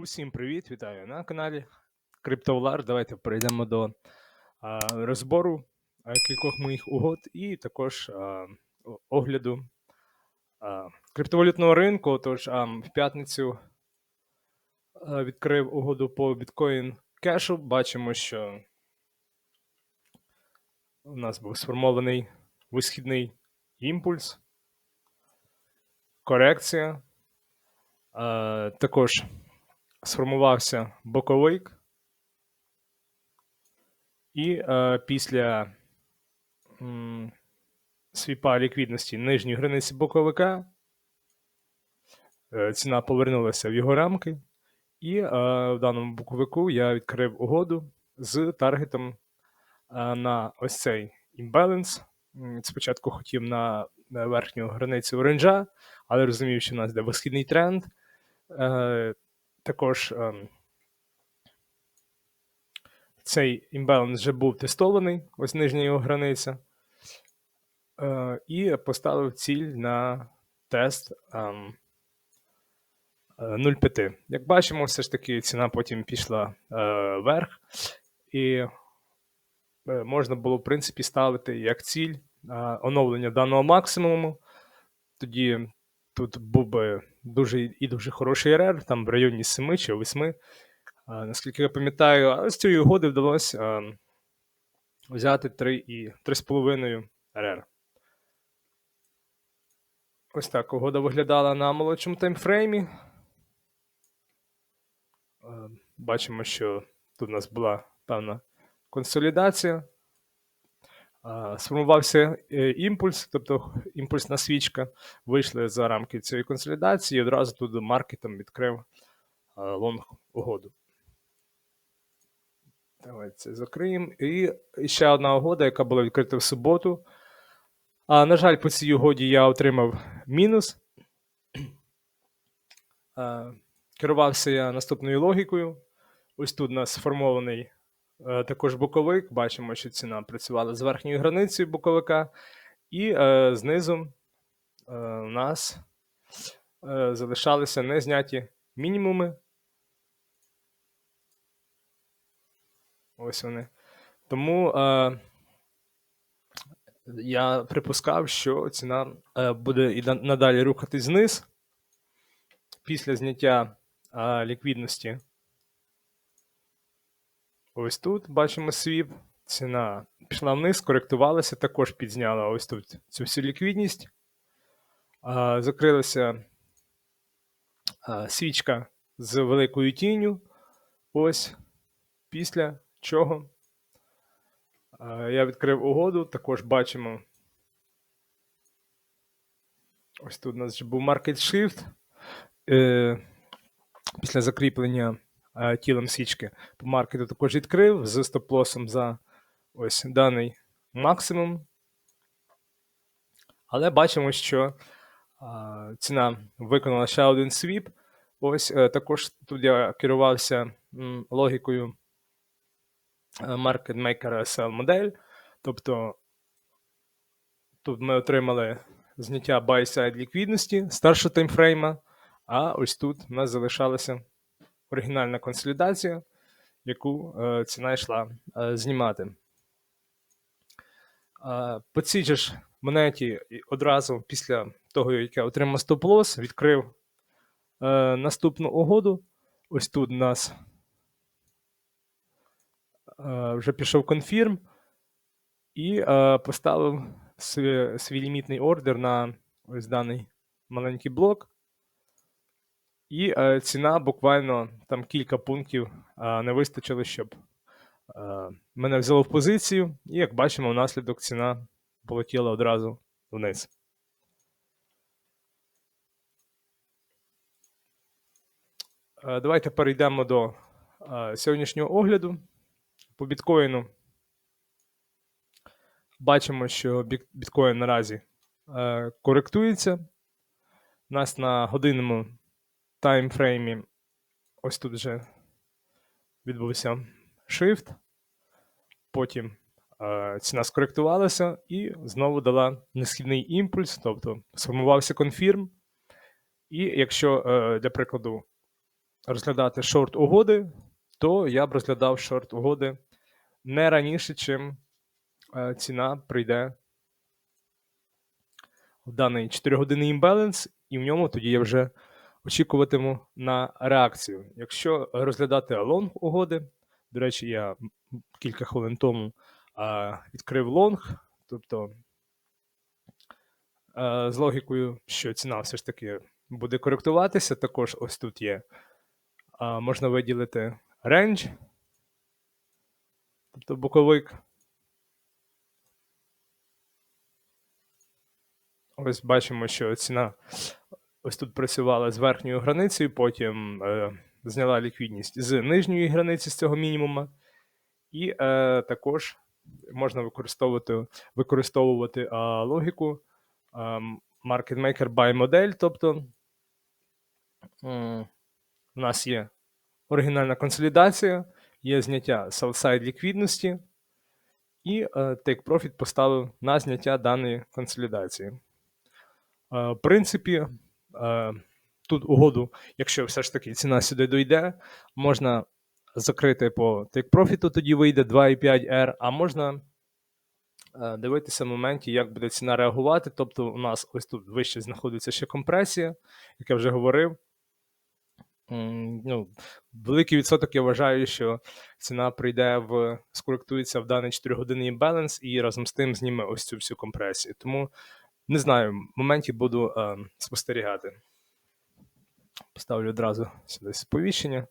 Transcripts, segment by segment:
Усім привіт, вітаю на каналі CryptoVlar. Давайте перейдемо до а, розбору а, кількох моїх угод і також а, огляду а, криптовалютного ринку. Тож а, в п'ятницю відкрив угоду по біткоін кешу. Бачимо, що у нас був сформований висхідний імпульс, корекція. А, також сформувався боковик, і е, після м, свіпа ліквідності нижньої границі боковика е, ціна повернулася в його рамки, і е, в даному боковику я відкрив угоду з таргетом е, на ось цей імбаланс. Спочатку хотів на, верхню границю оранжа, але розумів, що в нас йде висхідний тренд. Е, також ем, цей імбаланс вже був тестований, ось нижня його границя, е, і поставив ціль на тест ем, е, 0,5. Як бачимо, все ж таки ціна потім пішла е, вверх, і можна було, в принципі, ставити як ціль оновлення даного максимуму. Тоді тут був би дуже і дуже хороший РР, там в районі 7 чи 8. А, наскільки я пам'ятаю, а з цієї угоди вдалося взяти 3 3,5 РР. Ось так угода виглядала на молодшому таймфреймі. Бачимо, що тут у нас була певна консолідація. Сформувався е, імпульс, тобто імпульсна свічка. Вийшли за рамки цієї консолідації і одразу тут маркетом відкрив лонг угоду. Давайте закриємо. І ще одна угода, яка була відкрита в суботу. А, на жаль, по цій угоді я отримав мінус. Керувався я наступною логікою. Ось тут у нас сформований також боковик. Бачимо, що ціна працювала з верхньою границею боковика. І е, знизу е, у нас е, залишалися незняті мінімуми. Ось вони. Тому е, я припускав, що ціна е, буде і надалі рухатись вниз після зняття е, ліквідності. Ось тут бачимо свіп. Ціна пішла вниз, коректувалася, також підзняла ось тут цю всю ліквідність. Закрилася свічка з великою тінню. Ось після чого я відкрив угоду. Також бачимо. Ось тут у нас був market shift. Е, після закріплення тілом свічки по маркету також відкрив з стоп-лосом за ось даний максимум. Але бачимо, що а, ціна виконала ще один свіп. Ось е, також тут я керувався логікою е, Maker SL модель. Тобто тут ми отримали зняття buy-side ліквідності старшого таймфрейма, а ось тут у нас залишалася оригінальна консолідація, яку е, ціна йшла е, знімати. Е, По цій же ж монеті одразу після того, як я отримав стоп-лосс, відкрив е, наступну угоду. Ось тут у нас вже пішов конфірм і поставив свій лімітний ордер на ось даний маленький блок. І е, ціна буквально там кілька пунктів е, не вистачило, щоб е, мене взяло в позицію. І як бачимо, внаслідок ціна полетіла одразу вниз. Е, Давайте перейдемо до е, сьогоднішнього огляду. По біткоїну бачимо, що біткоін наразі е, коректується. У нас на годинному таймфреймі ось тут вже відбувся shift. Потім е, ціна скоректувалася і знову дала несхідний імпульс, тобто сформувався конфірм. І якщо, е, для прикладу, розглядати шорт угоди, то я б розглядав шорт угоди не раніше, чим е, ціна прийде в даний 4-годинний імбаланс, і в ньому тоді я вже очікуватиму на реакцію. Якщо розглядати лонг угоди, до речі, я кілька хвилин тому відкрив лонг, тобто е, з логікою, що ціна все ж таки буде коректуватися. Також ось тут є. Можна виділити рендж, тобто боковик. Ось бачимо, що ціна ось тут працювала з верхньою границею, потім е, зняла ліквідність з нижньої границі з цього мінімума. І е, також можна використовувати, використовувати а, логіку а, Market Maker Buy модель. Тобто м, в нас є оригінальна консолідація, є зняття sell-side ліквідності, і е, Take Profit поставив на зняття даної консолідації. Е, В принципі, е, тут угоду, якщо все ж таки ціна сюди дойде, можна закрити по take profit, тоді вийде 2,5R, а можна е, дивитися в моменті, як буде ціна реагувати. Тобто, у нас ось тут вище знаходиться ще компресія, як я вже говорив. Ну, великий відсоток я вважаю, що ціна прийде в скоректується в даний 4-годинний імбаланс і разом з тим зніме ось цю всю компресію. Тому не знаю, в моменті буду е, спостерігати. Поставлю одразу сюди сповіщення,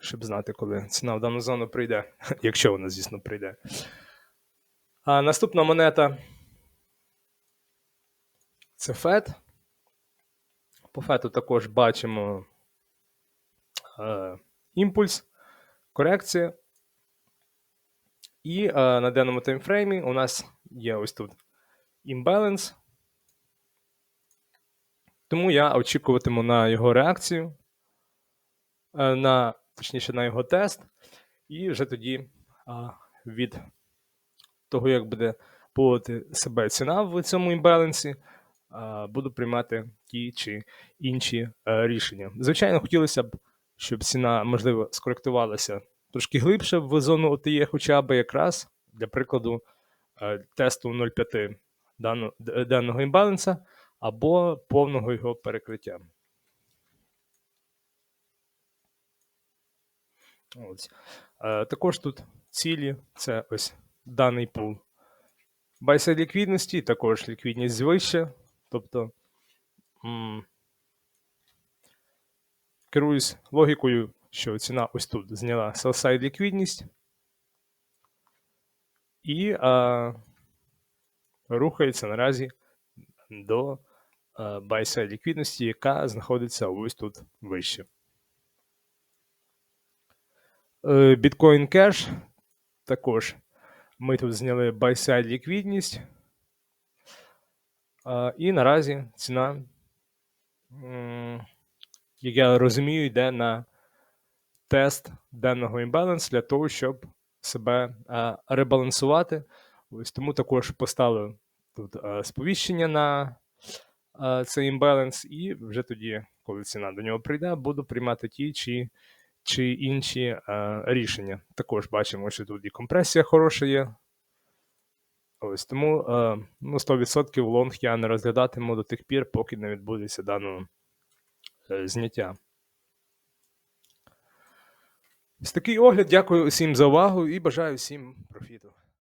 щоб знати, коли ціна в дану зону прийде, якщо вона, звісно, прийде. А наступна монета це FED. По фету також бачимо е, імпульс, корекція. І е, на даному таймфреймі у нас є ось тут імбаланс. Тому я очікуватиму на його реакцію, е, на, точніше, на його тест, і вже тоді від того, як буде поводити себе ціна в цьому імбалансі, буду приймати ті чи інші е, рішення. Звичайно, хотілося б, щоб ціна, можливо, скоректувалася трошки глибше в зону ОТЄ, хоча б якраз для прикладу тесту 0,5 дану- даного імбаланса або повного його перекриття. Ось. Е, також тут цілі це ось даний пул. Байсайд ліквідності, також ліквідність вища. Тобто керуюсь логікою, що ціна ось тут зняла sell-side ліквідність і а, рухається наразі до а, buy-side ліквідності, яка знаходиться ось тут вище. Е, Bitcoin Cash також ми тут зняли buy-side ліквідність. І наразі ціна, як я розумію, йде на тест денного імбалансу для того, щоб себе ребалансувати. Ось тому також поставив тут сповіщення на цей імбаланс, і вже тоді, коли ціна до нього прийде, буду приймати ті чи, чи інші рішення. Також бачимо, що тут і компресія хороша є. Ось тому е, ну, 100% лонг я не розглядатиму до тих пір, поки не відбудеться даного е, зняття. Ось такий огляд. Дякую усім за увагу і бажаю всім профіту.